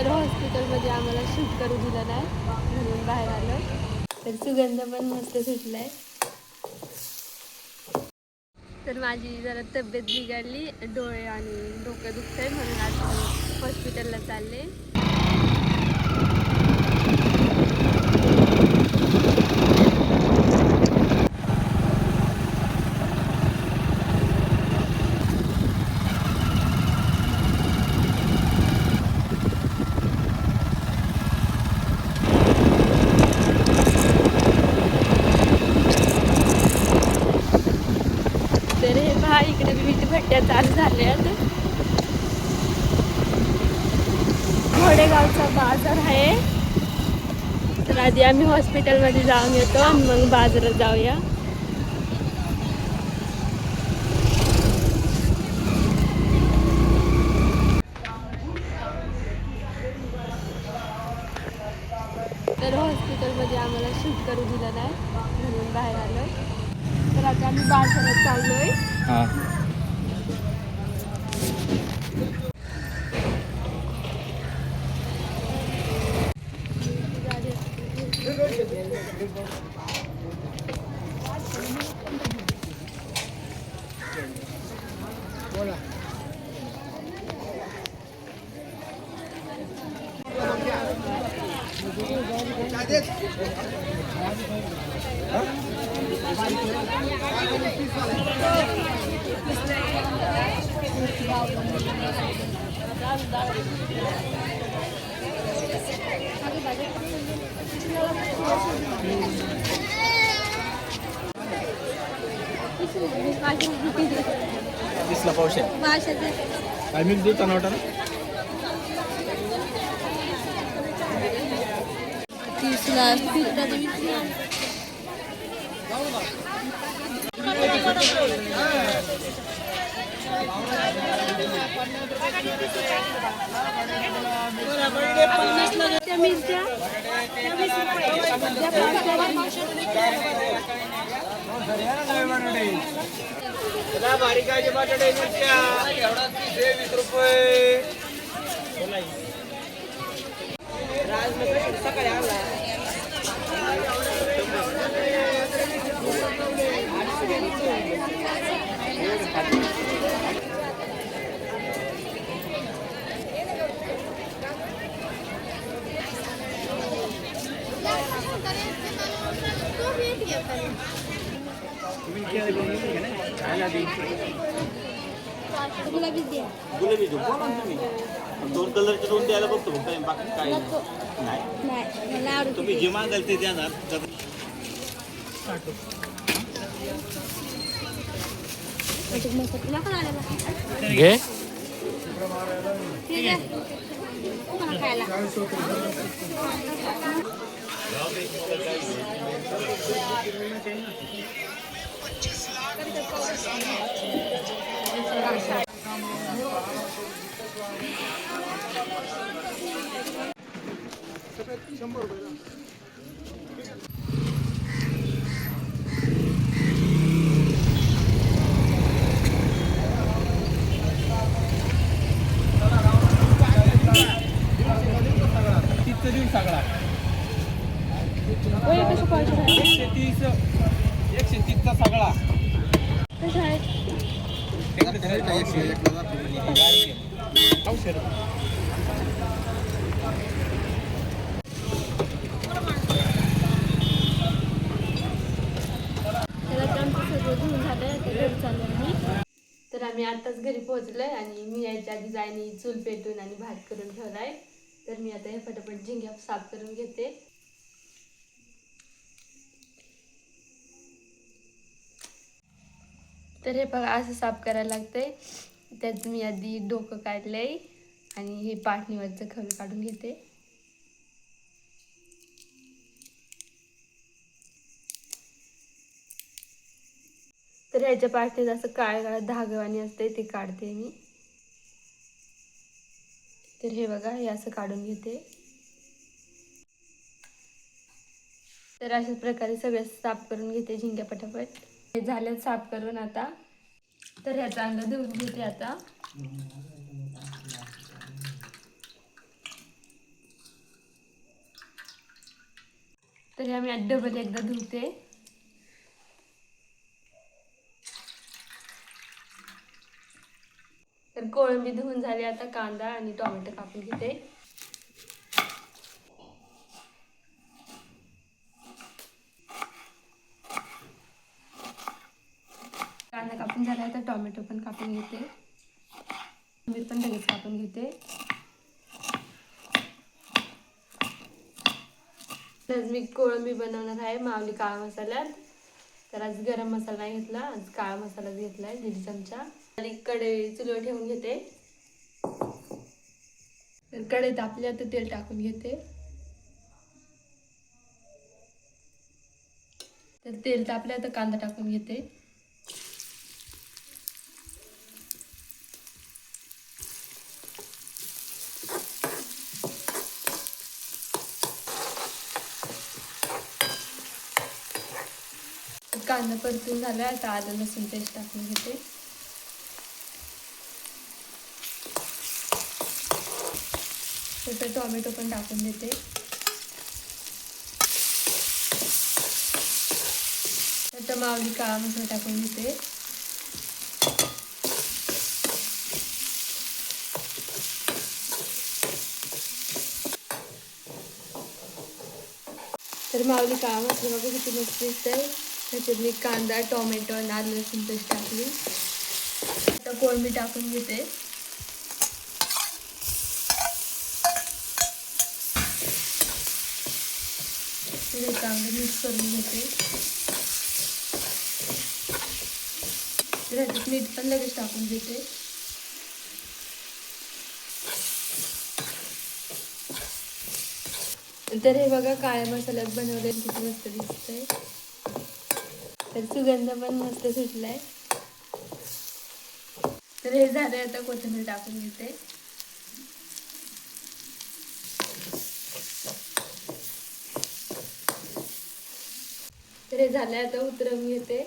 तर हॉस्पिटलमध्ये आम्हाला शूट करू दिलं नाही म्हणून बाहेर आलं. तर सुगंध पण मस्त सुटलाय. तर माझी जरा तब्येत बिघडली डोळे आणि डोकं दुखतंय म्हणून आज हॉस्पिटलला चालले तर हे पहा इकडे सुट्ट्या चालू झाल्या घोडेगावचा बाजार आहे. तर आधी आम्ही हॉस्पिटलमध्ये जाऊन येतो आणि मग बाजारात जाऊया. तर हॉस्पिटलमध्ये आम्हाला शूट करू दिलं नाही म्हणून बाहेर आलो तर आता आम्ही बाजारात चाललोय. Hola. Huh? हा तीसला पावशे काय मिक्स देऊ टमाटा तीसला त्या मिरच्या त्या वीस रुपये. त्या पावसाळ्यात. बारीकाचे गुलाबी द्या गुलाबी देऊ कोण तुम्ही दोन कलरचे दोन द्यायला बघतो काय बाकी काय नाही नाही तुम्ही जे मागाल ते देणार तर घे. खायला आहे मला तीसचं देऊन सगळा एकशे तीस एकशे तीसचा सगळा औषध त्याला तर आम्ही तर आम्ही आताच घरी पोहोचलोय आणि मी यायच्या आधी जायनी चूल पेटून आणि भात करून ठेवलाय. तर मी आता हे फटाफट झिंग्या साफ करून घेते. तर हे बघा असं साफ करायला लागतंय. त्यात मी आधी डोकं काढलंय आणि हे पाठणीवरचं खवे काढून घेते. तर ह्याच्या पाठीत असं काळ काळ धागवाणी असते ते काढते मी. तर हे बघा हे असं काढून घेते. तर अशाच प्रकारे सगळं साफ करून घेते झिंग्या पटापट. हे झालं साफ करून आता. तर ह्याचा अंग धुवून घेते आता. तर ह्या मी डबल एकदा धुते. तर कोळंबी धुवून झाली आता कांदा आणि टोमॅटो कापून घेते. टोमॅटो पण कापून घेते. मीठ पण लगेच कापून घेते. आज मी कोळंबी बनवणार आहे मावली काळा मसाल्यात. तर आज गरम मसाला नाही घेतला आज काळा मसालाच घेतला आहे दीड चमचा. आणि कढई चुलीवर ठेवून घेते. तर कढईत आपल्या तर तेल टाकून घेते. तर तेल तापल्या तर कांदा टाकून घेते. कांदा परतून झाला आता आलं लसूण पेस्ट टाकून घेते. तसं टोमॅटो पण टाकून देते आता मावली काळा मसाला टाकून घेते. तर मावली काळा मसाला बघा किती मस्त दिसतंय. त्याच्यात मी कांदा टोमॅटो आणि आलं लसूण पेस्ट टाकली. आता कोळंबी टाकून घेते. तर चांगलं मिक्स करून घेते. मीठ पण लगेच टाकून घेते. तर हे बघा काळ्या मसाल्यात बनवले किती मस्त दिसतंय. तर सुगंध पण मस्त सुटलाय. तर हे झालं आता कोथिंबीर टाकून घेते. तर हे झालंय आता उतरवून घेते.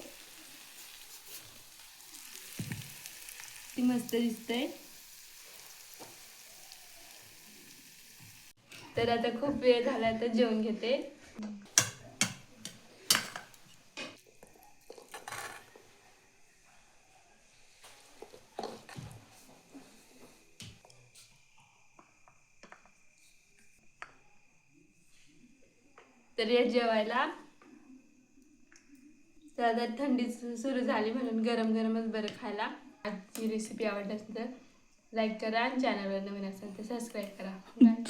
ती मस्त दिसते तर आता खूप वेळ झाला तर जेवण घेते. तर या जेवायला. तर आता थंडी सुरू झाली म्हणून गरम गरमच बरं खायला. आजची रेसिपी आवडली असेल तर लाईक करा आणि चॅनलवर नवीन असेल तर सबस्क्राईब करा. बाय